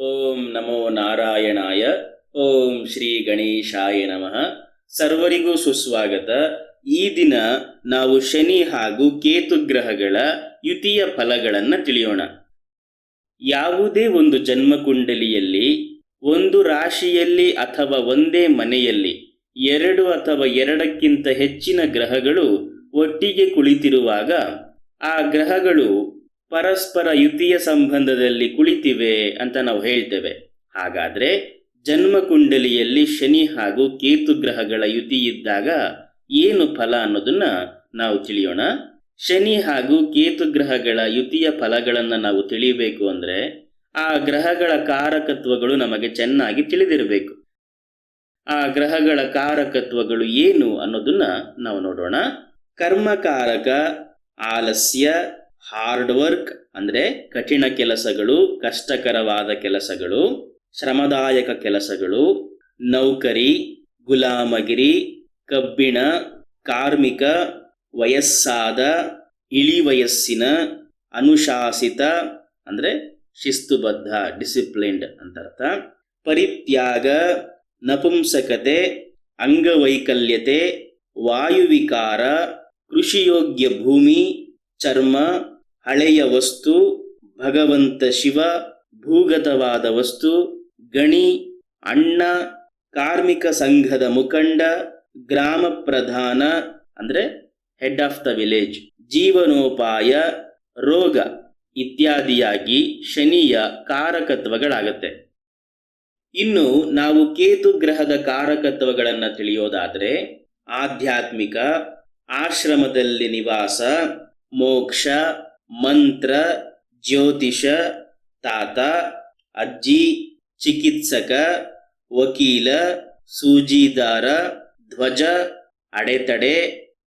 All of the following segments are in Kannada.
ಓಂ ನಮೋ ನಾರಾಯಣಾಯ, ಓಂ ಶ್ರೀ ಗಣೇಶಾಯ ನಮಃ. ಸರ್ವರಿಗೂ ಸುಸ್ವಾಗತ. ಈ ದಿನ ನಾವು ಶನಿ ಹಾಗೂ ಕೇತು ಗ್ರಹಗಳ ಯುತಿಯ ಫಲಗಳನ್ನು ತಿಳಿಯೋಣ. ಯಾವುದೇ ಒಂದು ಜನ್ಮಕುಂಡಲಿಯಲ್ಲಿ, ಒಂದು ರಾಶಿಯಲ್ಲಿ ಅಥವಾ ಒಂದೇ ಮನೆಯಲ್ಲಿ, ಎರಡು ಅಥವಾ ಎರಡಕ್ಕಿಂತ ಹೆಚ್ಚಿನ ಗ್ರಹಗಳು ಒಟ್ಟಿಗೆ ಕುಳಿತಿರುವಾಗ, ಆ ಗ್ರಹಗಳು ಪರಸ್ಪರ ಯುತಿಯ ಸಂಬಂಧದಲ್ಲಿ ಕುಳಿತಿವೆ ಅಂತ ನಾವು ಹೇಳ್ತೇವೆ. ಹಾಗಾದ್ರೆ ಜನ್ಮಕುಂಡಲಿಯಲ್ಲಿ ಶನಿ ಹಾಗೂ ಕೇತು ಗ್ರಹಗಳ ಯುತಿ ಇದ್ದಾಗ ಏನು ಫಲ ಅನ್ನೋದನ್ನ ನಾವು ತಿಳಿಯೋಣ. ಶನಿ ಹಾಗೂ ಕೇತು ಗ್ರಹಗಳ ಯುತಿಯ ಫಲಗಳನ್ನು ನಾವು ತಿಳಿಯಬೇಕು ಅಂದ್ರೆ ಆ ಗ್ರಹಗಳ ಕಾರಕತ್ವಗಳು ನಮಗೆ ಚೆನ್ನಾಗಿ ತಿಳಿದಿರಬೇಕು. ಆ ಗ್ರಹಗಳ ಕಾರಕತ್ವಗಳು ಏನು ಅನ್ನೋದನ್ನ ನಾವು ನೋಡೋಣ. ಕರ್ಮಕಾರಕ, ಆಲಸ್ಯ ಹಾರ್ಡ್ ವರ್ಕ್ ಅಂದ್ರೆ ಕಠಿಣ ಕೆಲಸಗಳು, ಕಷ್ಟಕರವಾದ ಕೆಲಸಗಳು, ಶ್ರಮದಾಯಕ ಕೆಲಸಗಳು, ನೌಕರಿ, ಗುಲಾಮಗಿರಿ, ಕಬ್ಬಿಣ, ಕಾರ್ಮಿಕ, ವಯಸ್ಸಾದ, ಇಳಿ ವಯಸ್ಸಿನ, ಅನುಶಾಸಿತ ಅಂದ್ರೆ ಶಿಸ್ತುಬದ್ಧ ಡಿಸಿಪ್ಲಿನ್ಡ್ ಅಂತ ಅರ್ಥ ಪರಿತ್ಯಾಗ, ನಪುಂಸಕತೆ, ಅಂಗವೈಕಲ್ಯತೆ, ವಾಯುವಿಕಾರ, ಕೃಷಿಯೋಗ್ಯ ಭೂಮಿ, ಚರ್ಮ ಹಳೆಯ ವಸ್ತು, ಭಗವಂತ ಶಿವ, ಭೂಗತವಾದ ವಸ್ತು, ಗಣಿ, ಅಣ್ಣ, ಕಾರ್ಮಿಕ ಸಂಘದ ಮುಖಂಡ, ಗ್ರಾಮ ಪ್ರಧಾನ, ಅಂದ್ರೆ ಹೆಡ್ ಆಫ್ ದ ವಿಲೇಜ್ ಜೀವನೋಪಾಯ, ರೋಗ ಇತ್ಯಾದಿಯಾಗಿ ಶನಿಯ ಕಾರಕತ್ವಗಳಾಗತ್ತೆ. ಇನ್ನು ನಾವು ಕೇತು ಗ್ರಹದ ಕಾರಕತ್ವಗಳನ್ನು ತಿಳಿಯೋದಾದರೆ, ಆಧ್ಯಾತ್ಮಿಕ, ಆಶ್ರಮದಲ್ಲಿ ನಿವಾಸ, ಮೋಕ್ಷ ಮಂತ್ರ, ಜ್ಯೋತಿಷ, ತಾತ, ಅಜ್ಜಿ, ಚಿಕಿತ್ಸಕ, ವಕೀಲ, ಸೂಜಿದಾರ, ಧ್ವಜ, ಅಡೆತಡೆ,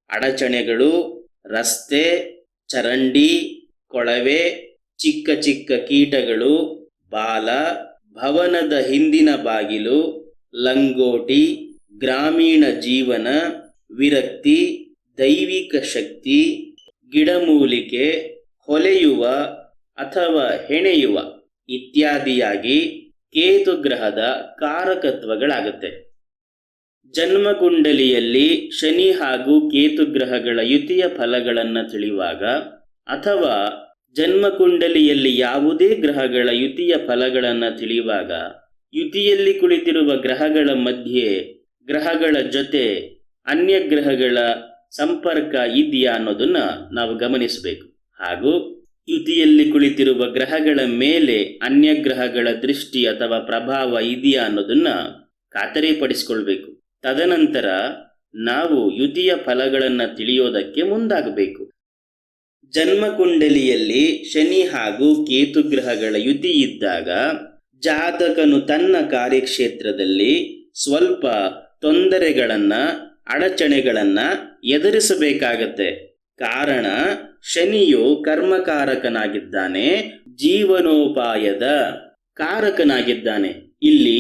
ಅಡಚಣೆಗಳು, ರಸ್ತೆ, ಚರಂಡಿ, ಕೊಳವೆ, ಚಿಕ್ಕ ಚಿಕ್ಕ ಕೀಟಗಳು, ಬಾಲ, ಭವನದ ಹಿಂದಿನ ಬಾಗಿಲು, ಲಂಗೋಟಿ, ಗ್ರಾಮೀಣ ಜೀವನ, ವಿರಕ್ತಿ, ದೈವಿಕ ಶಕ್ತಿ, ಗಿಡಮೂಲಿಕೆ ಹೊಲೆಯುವ ಅಥವಾ ಹೆಣೆಯುವ ಇತ್ಯಾದಿಯಾಗಿ ಕೇತು ಗ್ರಹದ ಕಾರಕತ್ವಗಳಾಗುತ್ತೆ. ಜನ್ಮಕುಂಡಲಿಯಲ್ಲಿ ಶನಿ ಹಾಗೂ ಕೇತು ಗ್ರಹಗಳ ಯುತಿಯ ಫಲಗಳನ್ನು ತಿಳಿಯುವಾಗ ಅಥವಾ ಜನ್ಮಕುಂಡಲಿಯಲ್ಲಿ ಯಾವುದೇ ಗ್ರಹಗಳ ಯುತಿಯ ಫಲಗಳನ್ನು ತಿಳಿಯುವಾಗ ಯುತಿಯಲ್ಲಿ ಕುಳಿತಿರುವ ಗ್ರಹಗಳ ಮಧ್ಯೆ ಗ್ರಹಗಳ ಜೊತೆ ಅನ್ಯ ಗ್ರಹಗಳ ಸಂಪರ್ಕ ಇದೆಯಾ ಅನ್ನೋದನ್ನು ನಾವು ಗಮನಿಸಬೇಕು. ಹಾಗೂ ಯುತಿಯಲ್ಲಿ ಕುಳಿತಿರುವ ಗ್ರಹಗಳ ಮೇಲೆ ಅನ್ಯ ಗ್ರಹಗಳ ದೃಷ್ಟಿ ಅಥವಾ ಪ್ರಭಾವ ಇದೆಯಾ ಅನ್ನೋದನ್ನ ಖಾತರಿಪಡಿಸಿಕೊಳ್ಬೇಕು. ತದನಂತರ ನಾವು ಯುತಿಯ ಫಲಗಳನ್ನು ತಿಳಿಯೋದಕ್ಕೆ ಮುಂದಾಗಬೇಕು. ಜನ್ಮಕುಂಡಲಿಯಲ್ಲಿ ಶನಿ ಹಾಗೂ ಕೇತು ಗ್ರಹಗಳ ಯುತಿ ಇದ್ದಾಗ ಜಾತಕನು ತನ್ನ ಕಾರ್ಯಕ್ಷೇತ್ರದಲ್ಲಿ ಸ್ವಲ್ಪ ತೊಂದರೆಗಳನ್ನು, ಅಡಚಣೆಗಳನ್ನು ಎದುರಿಸಬೇಕಾಗತ್ತೆ. ಕಾರಣ ಶನಿಯು ಕರ್ಮಕಾರಕನಾಗಿದ್ದಾನೆ, ಜೀವನೋಪಾಯದ ಕಾರಕನಾಗಿದ್ದಾನೆ. ಇಲ್ಲಿ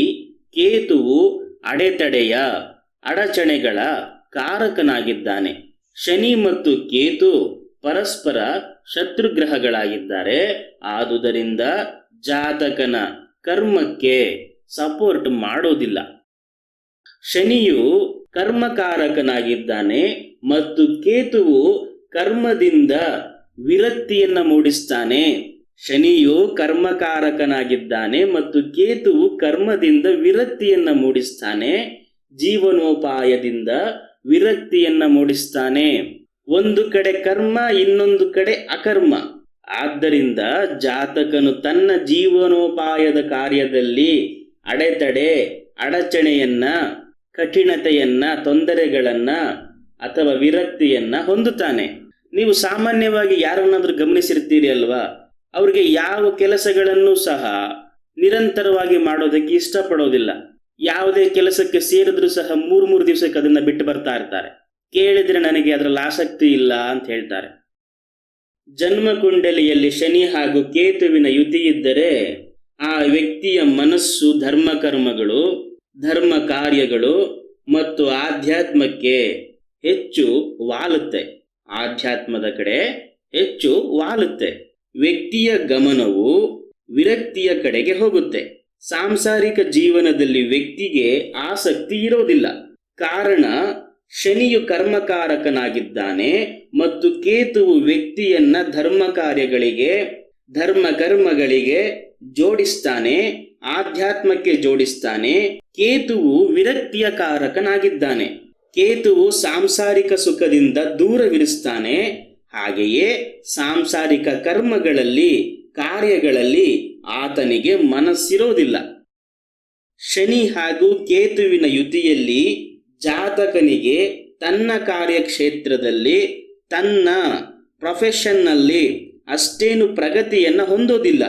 ಕೇತುವು ಅಡೆತಡೆಯ ಅಡಚಣೆಗಳ ಕಾರಕನಾಗಿದ್ದಾನೆ. ಶನಿ ಮತ್ತು ಕೇತು ಪರಸ್ಪರ ಶತ್ರುಗ್ರಹಗಳಾಗಿದ್ದಾರೆ. ಆದುದರಿಂದ ಜಾತಕನ ಕರ್ಮಕ್ಕೆ ಸಪೋರ್ಟ್ ಮಾಡೋದಿಲ್ಲ. ಶನಿಯು ಕರ್ಮಕಾರಕನಾಗಿದ್ದಾನೆ ಮತ್ತು ಕೇತುವು ಕರ್ಮದಿಂದ ವಿರಕ್ತಿಯನ್ನ ಮೂಡಿಸ್ತಾನೆ. ಶನಿಯು ಕರ್ಮಕಾರಕನಾಗಿದ್ದಾನೆ ಮತ್ತು ಕೇತುವು ಕರ್ಮದಿಂದ ವಿರಕ್ತಿಯನ್ನ ಮೂಡಿಸ್ತಾನೆ. ಜೀವನೋಪಾಯದಿಂದ ವಿರಕ್ತಿಯನ್ನ ಮೂಡಿಸ್ತಾನೆ. ಒಂದು ಕಡೆ ಕರ್ಮ, ಇನ್ನೊಂದು ಕಡೆ ಅಕರ್ಮ. ಆದ್ದರಿಂದ ಜಾತಕನು ತನ್ನ ಜೀವನೋಪಾಯದ ಕಾರ್ಯದಲ್ಲಿ ಅಡೆತಡೆ, ಅಡಚಣೆಯನ್ನ, ಕಠಿಣತೆಯನ್ನ, ತೊಂದರೆಗಳನ್ನ ಅಥವಾ ವಿರಕ್ತಿಯನ್ನ ಹೊಂದುತ್ತಾನೆ. ನೀವು ಸಾಮಾನ್ಯವಾಗಿ ಯಾರನ್ನಾದರೂ ಗಮನಿಸಿರ್ತೀರಿ ಅಲ್ವಾ? ಅವ್ರಿಗೆ ಯಾವ ಕೆಲಸಗಳನ್ನು ಸಹ ನಿರಂತರವಾಗಿ ಮಾಡೋದಕ್ಕೆ ಇಷ್ಟಪಡೋದಿಲ್ಲ. ಯಾವುದೇ ಕೆಲಸಕ್ಕೆ ಸೇರಿದ್ರೂ ಸಹ ಮೂರು ಮೂರು ದಿವಸಕ್ಕೆ ಅದನ್ನ ಬಿಟ್ಟು ಬರ್ತಾ ಇರ್ತಾರೆ. ಕೇಳಿದ್ರೆ ನನಗೆ ಅದರಲ್ಲಿ ಆಸಕ್ತಿ ಇಲ್ಲ ಅಂತ ಹೇಳ್ತಾರೆ. ಜನ್ಮ ಕುಂಡಲಿಯಲ್ಲಿ ಶನಿ ಹಾಗೂ ಕೇತುವಿನ ಯುತಿ ಇದ್ದರೆ ಆ ವ್ಯಕ್ತಿಯ ಮನಸ್ಸು ಧರ್ಮ ಕರ್ಮಗಳು ಧರ್ಮ ಕಾರ್ಯಗಳು ಮತ್ತು ಆಧ್ಯಾತ್ಮಕ್ಕೆ ಹೆಚ್ಚು ವಾಲುತ್ತೆ. ಆಧ್ಯಾತ್ಮದ ಕಡೆ ಹೆಚ್ಚು ವಾಲುತ್ತೆ. ವ್ಯಕ್ತಿಯ ಗಮನವು ವಿರಕ್ತಿಯ ಕಡೆಗೆ ಹೋಗುತ್ತೆ. ಸಾಂಸಾರಿಕ ಜೀವನದಲ್ಲಿ ವ್ಯಕ್ತಿಗೆ ಆಸಕ್ತಿ ಇರೋದಿಲ್ಲ. ಕಾರಣ ಶನಿಯು ಕರ್ಮಕಾರಕನಾಗಿದ್ದಾನೆ ಮತ್ತು ಕೇತುವು ವ್ಯಕ್ತಿಯನ್ನ ಧರ್ಮ ಕಾರ್ಯಗಳಿಗೆ, ಧರ್ಮ ಕರ್ಮಗಳಿಗೆ ಜೋಡಿಸ್ತಾನೆ, ಆಧ್ಯಾತ್ಮಕ್ಕೆ ಜೋಡಿಸ್ತಾನೆ, ಕೇತುವು ವಿರಕ್ತಿಯ ಕಾರಕನಾಗಿದ್ದಾನೆ. ಕೇತುವು ಸಾಂಸಾರಿಕ ಸುಖದಿಂದ ದೂರವಿರಿಸ್ತಾನೆ, ಹಾಗೆಯೇ ಸಾಂಸಾರಿಕ ಕರ್ಮಗಳಲ್ಲಿ, ಕಾರ್ಯಗಳಲ್ಲಿ ಆತನಿಗೆ ಮನಸ್ಸಿರೋದಿಲ್ಲ. ಶನಿ ಹಾಗೂ ಕೇತುವಿನ ಯುತಿಯಲ್ಲಿ ಜಾತಕನಿಗೆ ತನ್ನ ಕಾರ್ಯಕ್ಷೇತ್ರದಲ್ಲಿ, ತನ್ನ ಪ್ರೊಫೆಷನ್ನಲ್ಲಿ ಅಷ್ಟೇನು ಪ್ರಗತಿಯನ್ನು ಹೊಂದೋದಿಲ್ಲ.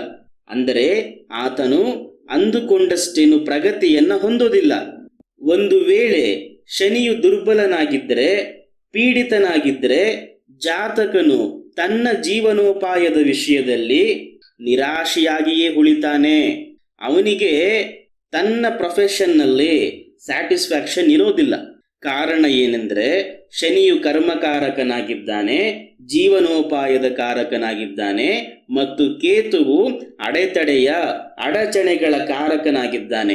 ಅಂದರೆ ಆತನು ಅಂದುಕೊಂಡಷ್ಟೇನು ಪ್ರಗತಿಯನ್ನು ಹೊಂದೋದಿಲ್ಲ. ಒಂದು ವೇಳೆ ಶನಿಯು ದುರ್ಬಲನಾಗಿದ್ದರೆ, ಪೀಡಿತನಾಗಿದ್ದರೆ ಜಾತಕನು ತನ್ನ ಜೀವನೋಪಾಯದ ವಿಷಯದಲ್ಲಿ ನಿರಾಶೆಯಾಗಿಯೇ ಉಳಿತಾನೆ. ಅವನಿಗೆ ತನ್ನ ಪ್ರೊಫೆಷನ್ನಲ್ಲಿ ಸ್ಯಾಟಿಸ್ಫ್ಯಾಕ್ಷನ್ ಇರೋದಿಲ್ಲ. ಕಾರಣ ಏನೆಂದರೆ, ಶನಿಯು ಕರ್ಮಕಾರಕನಾಗಿದ್ದಾನೆ, ಜೀವನೋಪಾಯದ ಕಾರಕನಾಗಿದ್ದಾನೆ ಮತ್ತು ಕೇತುವು ಅಡೆತಡೆಯ ಅಡಚಣೆಗಳ ಕಾರಕನಾಗಿದ್ದಾನೆ.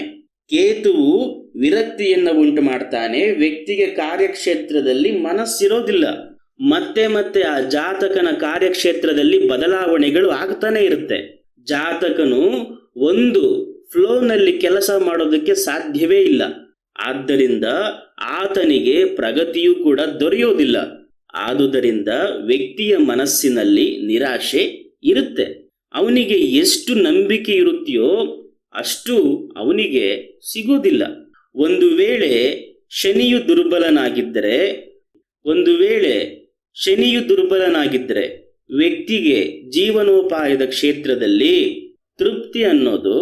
ಕೇತುವು ವಿರಕ್ತಿಯನ್ನು ಉಂಟು ಮಾಡ್ತಾನೆ, ವ್ಯಕ್ತಿಗೆ ಕಾರ್ಯಕ್ಷೇತ್ರದಲ್ಲಿ ಮನಸ್ಸಿರೋದಿಲ್ಲ. ಮತ್ತೆ ಮತ್ತೆ ಆ ಜಾತಕನ ಕಾರ್ಯಕ್ಷೇತ್ರದಲ್ಲಿ ಬದಲಾವಣೆಗಳು ಆಗ್ತಾನೆ ಇರುತ್ತೆ. ಜಾತಕನು ಒಂದು ಫ್ಲೋನಲ್ಲಿ ಕೆಲಸ ಮಾಡೋದಕ್ಕೆ ಸಾಧ್ಯವೇ ಇಲ್ಲ. ಆದ್ದರಿಂದ ಆತನಿಗೆ ಪ್ರಗತಿಯೂ ಕೂಡ ದೊರೆಯೋದಿಲ್ಲ. ಆದುದರಿಂದ ವ್ಯಕ್ತಿಯ ಮನಸ್ಸಿನಲ್ಲಿ ನಿರಾಶೆ ಇರುತ್ತೆ. ಅವನಿಗೆ ಎಷ್ಟು ನಂಬಿಕೆ ಇರುತ್ತೆಯೋ ಅಷ್ಟು ಅವನಿಗೆ ಸಿಗೋದಿಲ್ಲ. ಒಂದು ವೇಳೆ ಶನಿಯು ದುರ್ಬಲನಾಗಿದ್ದರೆ, ಒಂದು ವೇಳೆ ಶನಿಯು ದುರ್ಬಲನಾಗಿದ್ದರೆ ವ್ಯಕ್ತಿಗೆ ಜೀವನೋಪಾಯದ ಕ್ಷೇತ್ರದಲ್ಲಿ ತೃಪ್ತಿ ಅನ್ನೋದು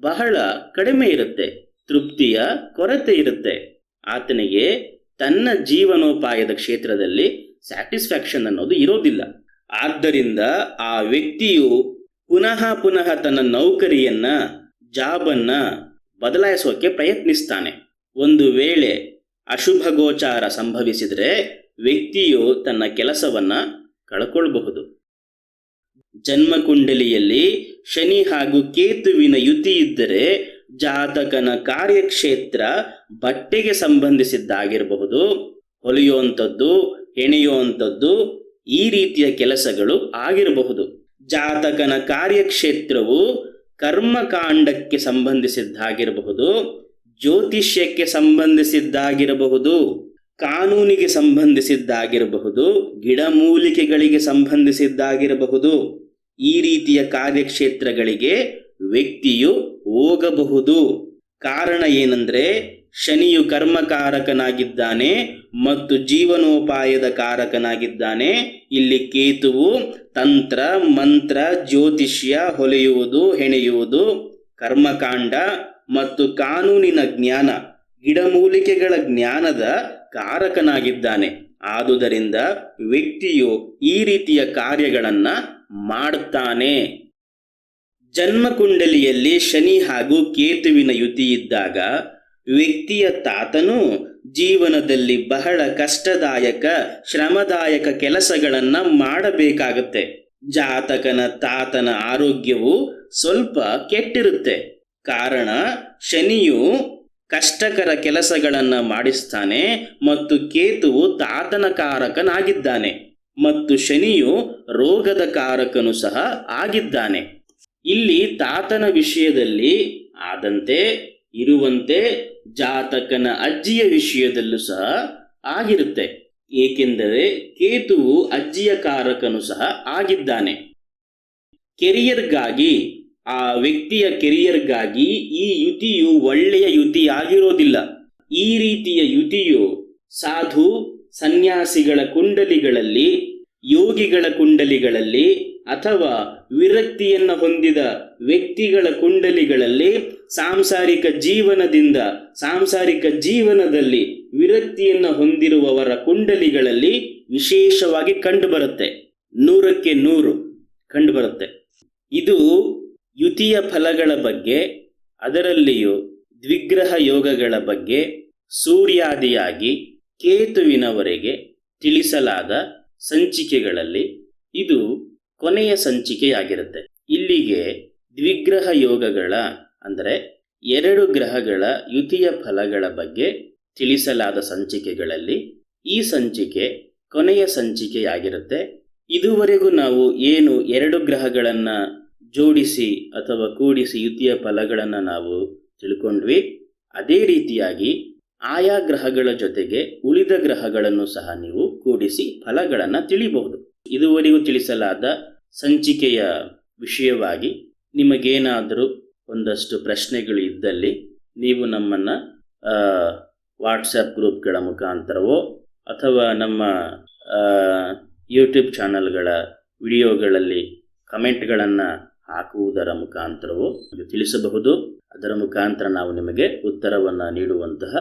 ಬಹಳ ಕಡಿಮೆ ಇರುತ್ತೆ, ತೃಪ್ತಿಯ ಕೊರತೆ ಇರುತ್ತೆ. ಆತನಿಗೆ ತನ್ನ ಜೀವನೋಪಾಯದ ಕ್ಷೇತ್ರದಲ್ಲಿ ಸ್ಯಾಟಿಸ್ಫ್ಯಾಕ್ಷನ್ ಅನ್ನೋದು ಇರೋದಿಲ್ಲ. ಆದ್ದರಿಂದ ಆ ವ್ಯಕ್ತಿಯು ಪುನಃ ಪುನಃ ತನ್ನ ನೌಕರಿಯನ್ನ, ಜಾಬನ್ನ ಬದಲಾಯಿಸೋಕೆ ಪ್ರಯತ್ನಿಸ್ತಾನೆ. ಒಂದು ವೇಳೆ ಅಶುಭ ಗೋಚಾರ ಸಂಭವಿಸಿದರೆ ವ್ಯಕ್ತಿಯು ತನ್ನ ಕೆಲಸವನ್ನ ಕಳ್ಕೊಳ್ಬಹುದು. ಜನ್ಮಕುಂಡಲಿಯಲ್ಲಿ ಶನಿ ಹಾಗೂ ಕೇತುವಿನ ಯುತಿ ಇದ್ದರೆ ಜಾತಕನ ಕಾರ್ಯಕ್ಷೇತ್ರ ಬಟ್ಟೆಗೆ ಸಂಬಂಧಿಸಿದ್ದಾಗಿರಬಹುದು. ಹೊಲಿಯುವಂಥದ್ದು, ಹೆಣೆಯುವಂಥದ್ದು ಈ ರೀತಿಯ ಕೆಲಸಗಳು ಆಗಿರಬಹುದು. ಜಾತಕನ ಕಾರ್ಯಕ್ಷೇತ್ರವು ಕರ್ಮಕಾಂಡಕ್ಕೆ ಸಂಬಂಧಿಸಿದ್ದಾಗಿರಬಹುದು, ಜ್ಯೋತಿಷ್ಯಕ್ಕೆ ಸಂಬಂಧಿಸಿದ್ದಾಗಿರಬಹುದು, ಕಾನೂನಿಗೆ ಸಂಬಂಧಿಸಿದ್ದಾಗಿರಬಹುದು, ಗಿಡಮೂಲಿಕೆಗಳಿಗೆ ಸಂಬಂಧಿಸಿದ್ದಾಗಿರಬಹುದು, ಈ ರೀತಿಯ ಕಾರ್ಯಕ್ಷೇತ್ರಗಳಿಗೆ ವ್ಯಕ್ತಿಯು ಹೋಗಬಹುದು. ಕಾರಣ ಏನಂದ್ರೆ ಶನಿಯು ಕರ್ಮಕಾರಕನಾಗಿದ್ದಾನೆ ಮತ್ತು ಜೀವನೋಪಾಯದ ಕಾರಕನಾಗಿದ್ದಾನೆ. ಇಲ್ಲಿ ಕೇತುವು ತಂತ್ರ, ಮಂತ್ರ, ಜ್ಯೋತಿಷ್ಯ ಹೊಲೆಯುವುದು, ಹೆಣೆಯುವುದು, ಕರ್ಮಕಾಂಡ ಮತ್ತು ಕಾನೂನಿನ ಜ್ಞಾನ, ಗಿಡಮೂಲಿಕೆಗಳ ಜ್ಞಾನದ ಕಾರಕನಾಗಿದ್ದಾನೆ. ಆದುದರಿಂದ ವ್ಯಕ್ತಿಯು ಈ ರೀತಿಯ ಕಾರ್ಯಗಳನ್ನು ಮಾಡುತ್ತಾನೆ ಜನ್ಮಕುಂಡಲಿಯಲ್ಲಿ ಶನಿ ಹಾಗೂ ಕೇತುವಿನ ಯುತಿ ಇದ್ದಾಗ ವ್ಯಕ್ತಿಯ ತಾತನು ಜೀವನದಲ್ಲಿ ಬಹಳ ಕಷ್ಟದಾಯಕ, ಶ್ರಮದಾಯಕ ಕೆಲಸಗಳನ್ನು ಮಾಡಬೇಕಾಗುತ್ತೆ. ಜಾತಕನ ತಾತನ ಆರೋಗ್ಯವು ಸ್ವಲ್ಪ ಕೆಟ್ಟಿರುತ್ತೆ. ಕಾರಣ ಶನಿಯು ಕಷ್ಟಕರ ಕೆಲಸಗಳನ್ನು ಮಾಡಿಸ್ತಾನೆ ಮತ್ತು ಕೇತುವು ತಾತನ ಕಾರಕನಾಗಿದ್ದಾನೆ ಮತ್ತು ಶನಿಯು ರೋಗದ ಕಾರಕನು ಸಹ ಆಗಿದ್ದಾನೆ. ಇಲ್ಲಿ ತಾತನ ವಿಷಯದಲ್ಲಿ ಆದಂತೆ, ಇರುವಂತೆ ಜಾತಕನ ಅಜ್ಜಿಯ ವಿಷಯದಲ್ಲೂ ಸಹ ಆಗಿರುತ್ತೆ. ಏಕೆಂದರೆ ಕೇತುವು ಅಜ್ಜಿಯ ಕಾರಕನು ಸಹ ಆಗಿದ್ದಾನೆ. ಕೆರಿಯರ್ಗಾಗಿ, ಆ ವ್ಯಕ್ತಿಯ ಕೆರಿಯರ್ಗಾಗಿ ಈ ಯುತಿಯು ಒಳ್ಳೆಯ ಯುತಿ ಆಗಿರೋದಿಲ್ಲ ಈ ರೀತಿಯ ಯುತಿಯು ಸಾಧು, ಸನ್ಯಾಸಿಗಳ ಕುಂಡಲಿಗಳಲ್ಲಿ, ಯೋಗಿಗಳ ಕುಂಡಲಿಗಳಲ್ಲಿ ಅಥವಾ ವಿರಕ್ತಿಯನ್ನು ಹೊಂದಿದ ವ್ಯಕ್ತಿಗಳ ಕುಂಡಲಿಗಳಲ್ಲಿ ಸಾಂಸಾರಿಕ ಜೀವನದಿಂದ, ಸಾಂಸಾರಿಕ ಜೀವನದಲ್ಲಿ ವಿರಕ್ತಿಯನ್ನು ಹೊಂದಿರುವವರ ಕುಂಡಲಿಗಳಲ್ಲಿ ವಿಶೇಷವಾಗಿ ಕಂಡುಬರುತ್ತೆ. ನೂರಕ್ಕೆ ನೂರು ಕಂಡುಬರುತ್ತೆ. ಇದು ಯುತಿಯ ಫಲಗಳ ಬಗ್ಗೆ, ಅದರಲ್ಲಿಯೂ ದ್ವಿಗ್ರಹ ಯೋಗಗಳ ಬಗ್ಗೆ ಸೂರ್ಯಾದಿಯಾಗಿ ಕೇತುವಿನವರೆಗೆ ತಿಳಿಸಲಾದ ಸಂಚಿಕೆಗಳಲ್ಲಿ ಇದು ಕೊನೆಯ ಸಂಚಿಕೆಯಾಗಿರುತ್ತೆ. ಇಲ್ಲಿಗೆ ದ್ವಿಗ್ರಹ ಯೋಗಗಳ ಅಂದರೆ ಎರಡು ಗ್ರಹಗಳ ಯುತಿಯ ಫಲಗಳ ಬಗ್ಗೆ ತಿಳಿಸಲಾದ ಸಂಚಿಕೆಗಳಲ್ಲಿ ಈ ಸಂಚಿಕೆ ಕೊನೆಯ ಸಂಚಿಕೆಯಾಗಿರುತ್ತೆ. ಇದುವರೆಗೂ ನಾವು ಏನು ಎರಡು ಗ್ರಹಗಳನ್ನು ಜೋಡಿಸಿ ಅಥವಾ ಕೂಡಿಸಿ ಯುತಿಯ ಫಲಗಳನ್ನು ನಾವು ತಿಳ್ಕೊಂಡ್ವಿ, ಅದೇ ರೀತಿಯಾಗಿ ಆಯಾ ಗ್ರಹಗಳ ಜೊತೆಗೆ ಉಳಿದ ಗ್ರಹಗಳನ್ನು ಸಹ ನೀವು ಕೂಡಿಸಿ ಫಲಗಳನ್ನು ತಿಳಿಬಹುದು. ಇದುವರೆಗೂ ತಿಳಿಸಲಾದ ಸಂಚಿಕೆಯ ವಿಷಯವಾಗಿ ನಿಮಗೇನಾದರೂ ಒಂದಷ್ಟು ಪ್ರಶ್ನೆಗಳು ಇದ್ದಲ್ಲಿ ನೀವು ನಮ್ಮನ್ನು ವಾಟ್ಸಪ್ ಗ್ರೂಪ್ಗಳ ಮುಖಾಂತರವೋ ಅಥವಾ ನಮ್ಮ ಯೂಟ್ಯೂಬ್ ಚಾನಲ್ಗಳ ವಿಡಿಯೋಗಳಲ್ಲಿ ಕಮೆಂಟ್ಗಳನ್ನು ಹಾಕುವುದರ ಮುಖಾಂತರವೋ ತಿಳಿಸಬಹುದು. ಅದರ ಮುಖಾಂತರ ನಾವು ನಿಮಗೆ ಉತ್ತರವನ್ನು ನೀಡುವಂತಹ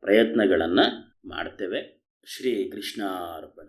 ಪ್ರಯತ್ನಗಳನ್ನು ಮಾಡ್ತೇವೆ. ಶ್ರೀ ಕೃಷ್ಣಾರ್ಪಣ.